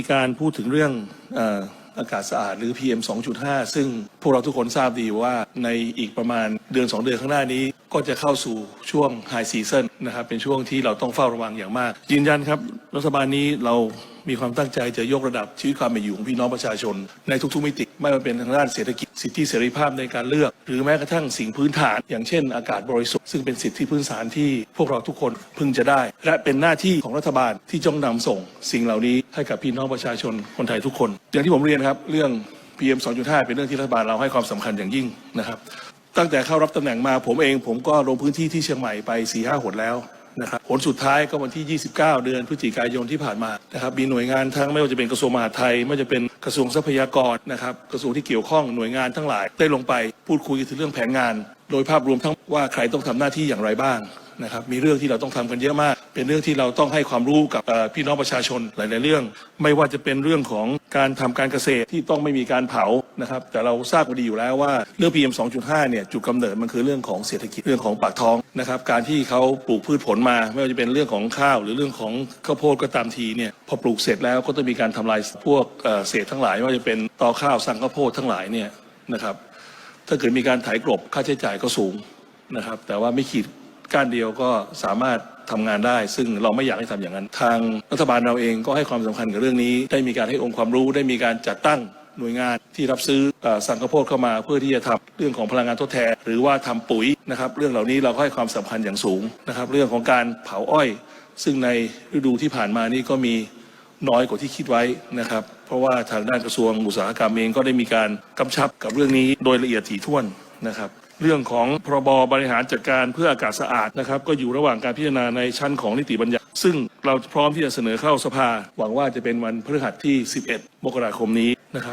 มีการพูดถึงเรื่องออากาศสะอาดหรือ PM 2.5 ซึ่งพวกเราทุกคนทราบดีว่าในอีกประมาณเดือน 2 เดือนข้างหน้านี้ ก็จะเข้าสู่ช่วงไฮซีซันนะครับเป็นช่วงที่เราต้องเฝ้าระวังอย่างมากยืนยันครับ รัฐบาลนี้เรา มีความตั้งใจจะยกระดับชีวิตความเป็นอยู่ของพี่น้องประชาชน ในทุกๆมิติไม่ว่าเป็นทางด้านเศรษฐกิจสิทธิเสรีภาพในการเลือก หรือแม้กระทั่งสิ่งพื้นฐาน อย่างเช่น อากาศบริสุทธิ์ซึ่งเป็นสิทธิพื้นฐานที่พวกเราทุกคนพึงจะได้ และเป็นหน้าที่ของรัฐบาลที่จ้องนำส่ง สิ่งเหล่านี้ให้กับพี่น้องประชาชนคนไทยทุกคน อย่างที่ผมเรียนครับเรื่อง PM 2.5 เป็นเรื่องที่รัฐบาลเราให้ความสำคัญอย่างยิ่งนะครับตั้งแต่เข้ารับตำแหน่งมาผมเองผมก็ลงพื้นที่ที่เชียงใหม่ไป4ีหหนแล้ว นะครับผลสุดท้ายก็วันที่ 29 เดือนพฤศจิกายนที่ผ่านมานะครับมีหน่วยงานทั้งไม่ว่าจะเป็นกระทรวงมหาดไทย ไม่ว่าจะเป็นกระทรวงทรัพยากรนะครับกระทรวงที่เกี่ยวข้องหน่วยงานทั้งหลายได้ลงไปพูดคุยถึงเรื่องแผนงาน โดยภาพรวมทั้งว่าใครต้องทำหน้าที่อย่างไรบ้าง นะครับมีเรื่องที่เราต้องทำกันเยอะมาก เป็นเรื่องที่เราต้องให้ความรู้กับพี่น้องประชาชนหลาย ๆ เรื่อง ไม่ว่าจะเป็นเรื่องของการทำการเกษตรที่ต้องไม่มีการเผานะครับแต่เราทราบกันดีอยู่แล้วว่าเรื่อง PM 2.5 เนี่ยจุดกำเนิดมันคือเรื่องของเศรษฐกิจเรื่องของปากท้องนะครับการที่เขาปลูกพืชผลมา ไม่ว่าจะเป็นเรื่องของข้าว หรือเรื่องของข้าวโพดก็ตามทีเนี่ยพอปลูกเสร็จแล้วก็ต้องมีการทำลายพวกเศษทั้งหลายไม่ว่าจะเป็นตอข้าวสั่งข้าวโพดทั้งหลายเนี่ยนะครับถ้าเกิดมีการไถกลบค่าใช้จ่ายก็สูงนะครับแต่ว่าไม่ขีด ก้านเดียวก็สามารถทำงานได้ ซึ่งเราไม่อยากให้ทำอย่างนั้น ทางรัฐบาลเราเองก็ให้ความสำคัญกับเรื่องนี้ ได้มีการให้องค์ความรู้ได้มีการจัดตั้งหน่วยงานที่รับซื้อสั่งข้าวโพดเข้ามาเพื่อที่จะทำเรื่องของพลังงานทดแทน หรือว่าทำปุ๋ยนะครับ เรื่องเหล่านี้เราก็ให้ความสำคัญอย่างสูงนะครับ เรื่องของการเผาอ้อย ซึ่งในฤดูที่ผ่านมานี่ก็มีน้อยกว่าที่คิดไว้นะครับ เพราะว่าทางด้านกระทรวงอุตสาหกรรมเองก็ได้มีการกำชับกับเรื่องนี้โดยละเอียดถี่ถ้วนนะครับ เรื่องของพรบบริหารจัดการเพื่ออากาศสะอาดนะครับก็อยู่ระหว่างการพิจารณาในชั้นของนิติบัญญัติ ซึ่งเราพร้อมที่จะเสนอเข้าสภา หวังว่าจะเป็นวันพฤหัสที่ 11 มกราคมนี้นะครับ